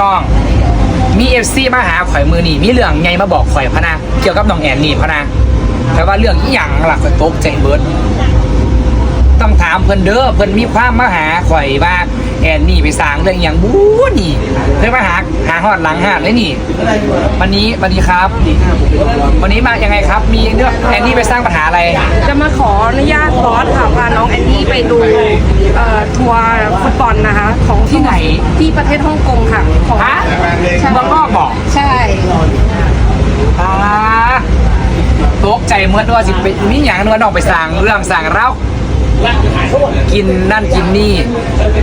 น้อง มีเอฟซีมาหาข่อยมือนี่มีเรื่องไงมาบอกข่อยพะนะเกี่ยวกับน้องแอนนี่พะนะแต่ว่าเรื่องอีหยังหลักสตกใจเบิร์ดต้องถามเพิ่นเด้อเพิ่นมีความมาหาข่อยว่าแอนนี่ไปสร้างเรื่องอย่างบู๊นี่เพิ่นมาหาหาฮอดหลังหาดเลยนี่ วันนี้วันนี้ครับ วันนี้มายังไงครับ มีเรื่องแอนนี่ไปสร้างปัญหาอะไร จะมาขออนุญาตบอสค่ะพาน้องแอนนี่ไปดูเอ่อทัวร์ค ของที่ไหนที่ประเทศฮ่องกงค่ะของฮะใช่เมืองนอกบอกใช่อ่าตกใจเมื่อว่าสิเป็นมีอย่างนึกว่าน้องไปสั่งเรื่องสั่งเล่ากินนั่นกินนี่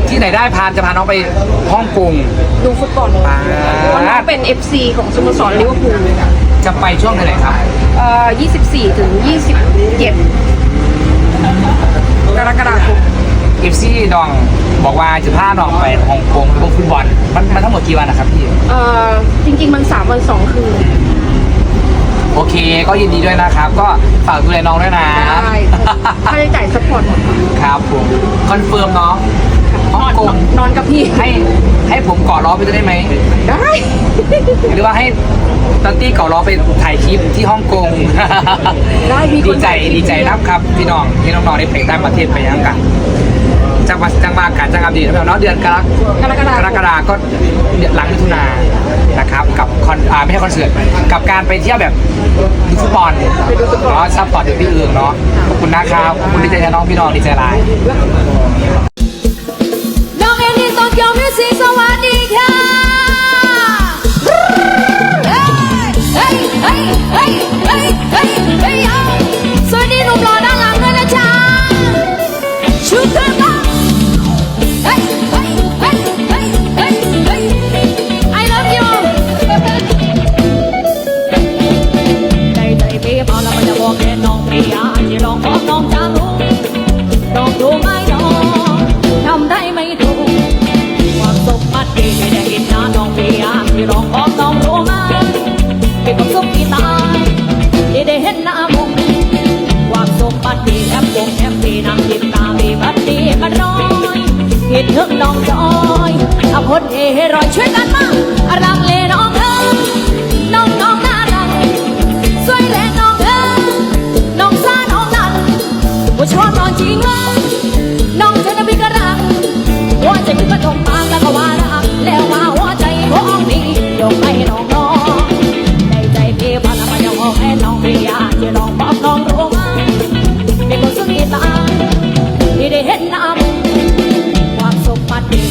ที่ไหนได้พานจะพาน้องไปฮ่องกงดูฟุตบอลอ่าเพราะว่าน้องเป็น FC ของสโมสรลิเวอร์พูลจะไปช่วงไหนครับเอ่อ24 ถึง 27 กรกฎาคมเอฟซีดอง บอกว่าจะพาน้องไปฮ่องกงไปดูฟุตบอล มันมันทั้งหมดกี่วันนะครับพี่ เอ่อจริง ๆ มัน3วัน2คืน โอเค ก็ยินดีด้วยนะครับ ก็ฝากดูแลน้องด้วยนะ ได้ค่าใช้จ่ายซัพพอร์ตหมดครับผม คอนเฟิร์มเนาะฮ่องกงนอนกับพี่ ให้ให้ผมเกาะล้อไปด้วยได้ไหม ได้ หรือว่าให้ตันตี้เก่าล้อไปถ่ายคลิปที่ฮ่องกง ได้มีคนดีใจดีใจนะครับ พี่น้องที่น้องๆได้ไปต่างประเทศไปยังกัน มากๆการจ้างงานดีนะครับเนาะเดือนกรกกรกฎาคมกรกฎาก็เดือนหลังมิถุนานะครับกับคอนอ่าไม่ใช่คอนเสิร์ตกับการไปเที่ยวแบบดูฟุตบอลเนาะซัพพอร์ตเด็กพี่เอืองเนาะขอบคุณนะครับขอบคุณดีใจน้องพี่น้องดีใจหลายน้องเอ็นนี่โตเกียวมิวสิกสวัสดีค่ะ บอกแค่น้องพี่อยากจะลองขอน้องจะรู้ลองดูไหมน้องทำได้ไหมถูกความสุขมันดีไม่ได้กินน้าน้องพี่อยากจะลองขอน้องรู้ไหมเก็บความสุขที่ตาที่ได้เห็นหน้ามงความสุขมันดีแอปวงแอปปีนั่งยิ้มตามีบัดดีมันร้อยคิดถึงน้องจอยเอาคนเฮรอยช่วยกันมาอารังเล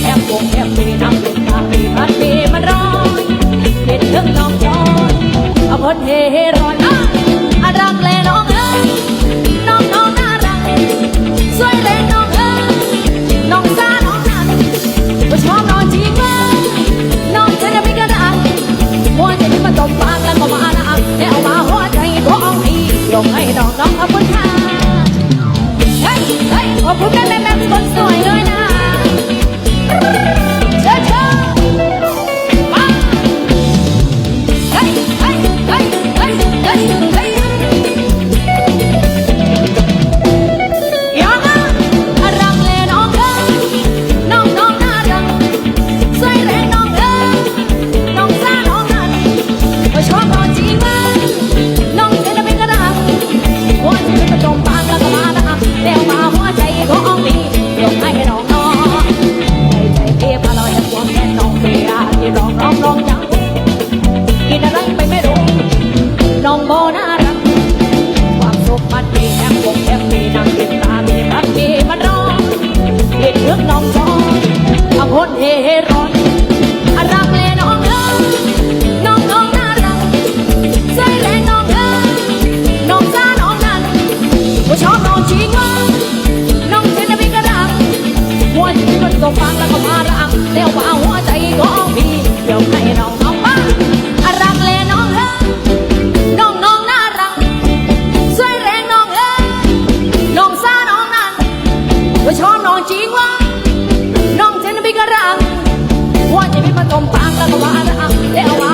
แอบวงแอบปีน้ำเป็นตาปีพันปีมันร้อยเห็นถึงน้องจอยเอาพ้นเฮเฮรอยอะอะรักแลน้องเอ้ยน้องน้องน่ารักสวยแรงน้องเอ้ยน้องซาน้องนันว่าชอบนองจริงไหมน้องเธอจะไม่กระดังหัวใจที่มันตบปากแล้วก็มาละอักแล้วมาหัวใจของพี่ยกให้น้องน้องขอบคุณค่ะเฮ้ยเฮ้ยขอบคุณแม่แม่แม่คนสวยเลยนะ เเฮร้อนรักเลน้องเอ้ยน้องน้องน่ารักสวยแรงน้องเอ้ยน้องซ่าน้องนั่นว่าชอบน้องจริงวะน้องเธอจะไม่กระดังวัวใจมันตกฟังแล้วก็มารักแล้วว่า จพี่มันตกฟังตะกวารักแล้วว่า